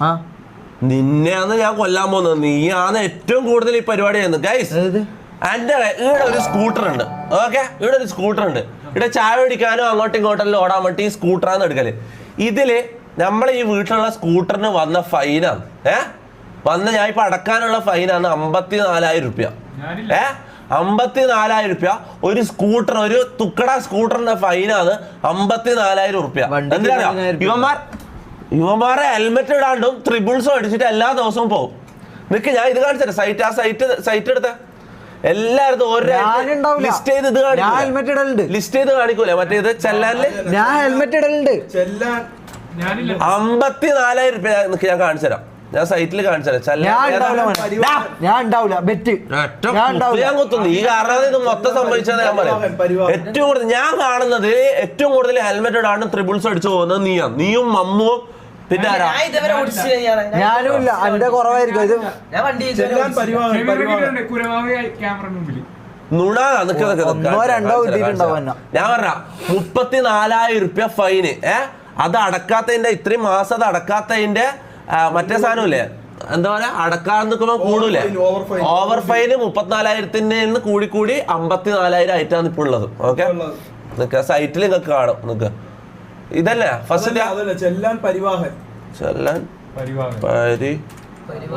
ആ. നിന്നെയാണ് ഞാൻ കൊല്ലാൻ പോകുന്നത്. നീയാണ് ഏറ്റവും കൂടുതൽ ഈ പരിപാടി ചെയ്യുന്നത്. ഗൈസ് എന്റെ ഇവിടെ ഒരു സ്കൂട്ടർ ഉണ്ട് ഓക്കെ ഇവിടെ ഒരു സ്കൂട്ടർ ഉണ്ട് ഇവിടെ ചായ കുടിക്കാനോ അങ്ങോട്ടും ഇങ്ങോട്ടെല്ലാം ഓടാൻ വേണ്ടി ഈ സ്കൂട്ടറാന്ന് എടുക്കൽ. ഇതിൽ നമ്മളെ ഈ വീട്ടിലുള്ള സ്കൂട്ടറിന് വന്ന ഫൈനാണ്. ഏ? വന്ന ഞാൻ ഇപ്പൊ അടക്കാനുള്ള ഫൈനാണ് അമ്പത്തി നാലായിരം റുപ്യ ഏ? അമ്പത്തി നാലായിരം റുപ്യ. ഒരു സ്കൂട്ടർ ഒരു തുക്കട സ്കൂട്ടറിന്റെ ഫൈനാണ് അമ്പത്തി നാലായിരം റുപ്യ എന്തിനാ രൂപ. ഇവന്മാർ ഇവന്മാരെ ഹെൽമെറ്റ് ഇടാണ്ടും ട്രിബിൾസും അടിച്ചിട്ട് എല്ലാ ദിവസവും പോകും നിക്ക് ഞാൻ ഇത് കാണിച്ചത് സൈറ്റ് ആ സൈറ്റ് സൈറ്റ് എടുത്ത. എല്ലായിടത്തും ഓരോ ഞാനുണ്ടാവില്ല ലിസ്റ്റ് ചെയ്ത് ഇത് ഞാൻ ഹെൽമെറ്റ് ഇടലുണ്ട്. ലിസ്റ്റ് ചെയ്ത് കാണിക്കൂലേ. മറ്റേ ഇത് ചെല്ലാനിൽ ഞാൻ ഹെൽമെറ്റ് ഇടലുണ്ട്. ചെല്ലാൻ ഞാനില്ല. അമ്പത്തി നാലായിരം രൂപ നിക്ക് ഞാൻ കാണിച്ചു ഞാൻ സൈറ്റിൽ കാണിച്ചു ഈ കാരണം ഇത് മൊത്തം സംഭവിച്ചത് ഞാൻ പറയാം. ഏറ്റവും കൂടുതൽ ഞാൻ കാണുന്നത് ഏറ്റവും കൂടുതൽ ഹെൽമെറ്റ് ഇടാണ്ട് ത്രിബിൾസ് അടിച്ചു പോകുന്നത് നീയാണ്. നീയും മമ്മുവും പിന്നെ ആരാ? ഞാൻ ഇതുവരെ ഓടിച്ചില്ല ഇയാളെ. ഞാൻ ഞാനും ഇല്ല. എന്റെ കുറവായിരിക്കും. ഇത് ഞാൻ വണ്ടി ചെല്ലാൻ നുണ നിക്ക് നിക്ക്. നിക്ക് ഒന്നോ രണ്ടോ കിട്ടിയിട്ടുണ്ടാവും. ഞാൻ പറഞ്ഞ മുപ്പത്തിനാലായിരം റുപ്യ ഫൈന്. ഏ? അത് അടക്കാത്തതിന്റെ ഇത്രയും മാസം അത് അടക്കാത്തതിന്റെ ആ, മറ്റേ സാധനമില്ലേ? എന്താ പറയാ? അടക്കാൻ നിൽക്കുമ്പോ കൂടൂലേ? fine, over fine. Over fine മുപ്പത്തിനാലായിരത്തിന്റെ നിന്ന് കൂടി കൂടി അമ്പത്തിനാലായിരം ആയിട്ടാണ് ഇപ്പൊ ഉള്ളത്. ഓക്കെ? ഉള്ളത്. നിക്ക സൈറ്റിൽ നിങ്ങൾക്ക് കാണും. നിക്ക് ഇതല്ലേ? ഫസ്റ്റ് ചെല്ലാൻ പരിവാഹൻ. ചെല്ലാൻ പരിവാഹൻ. പരി പരിവാഹൻ.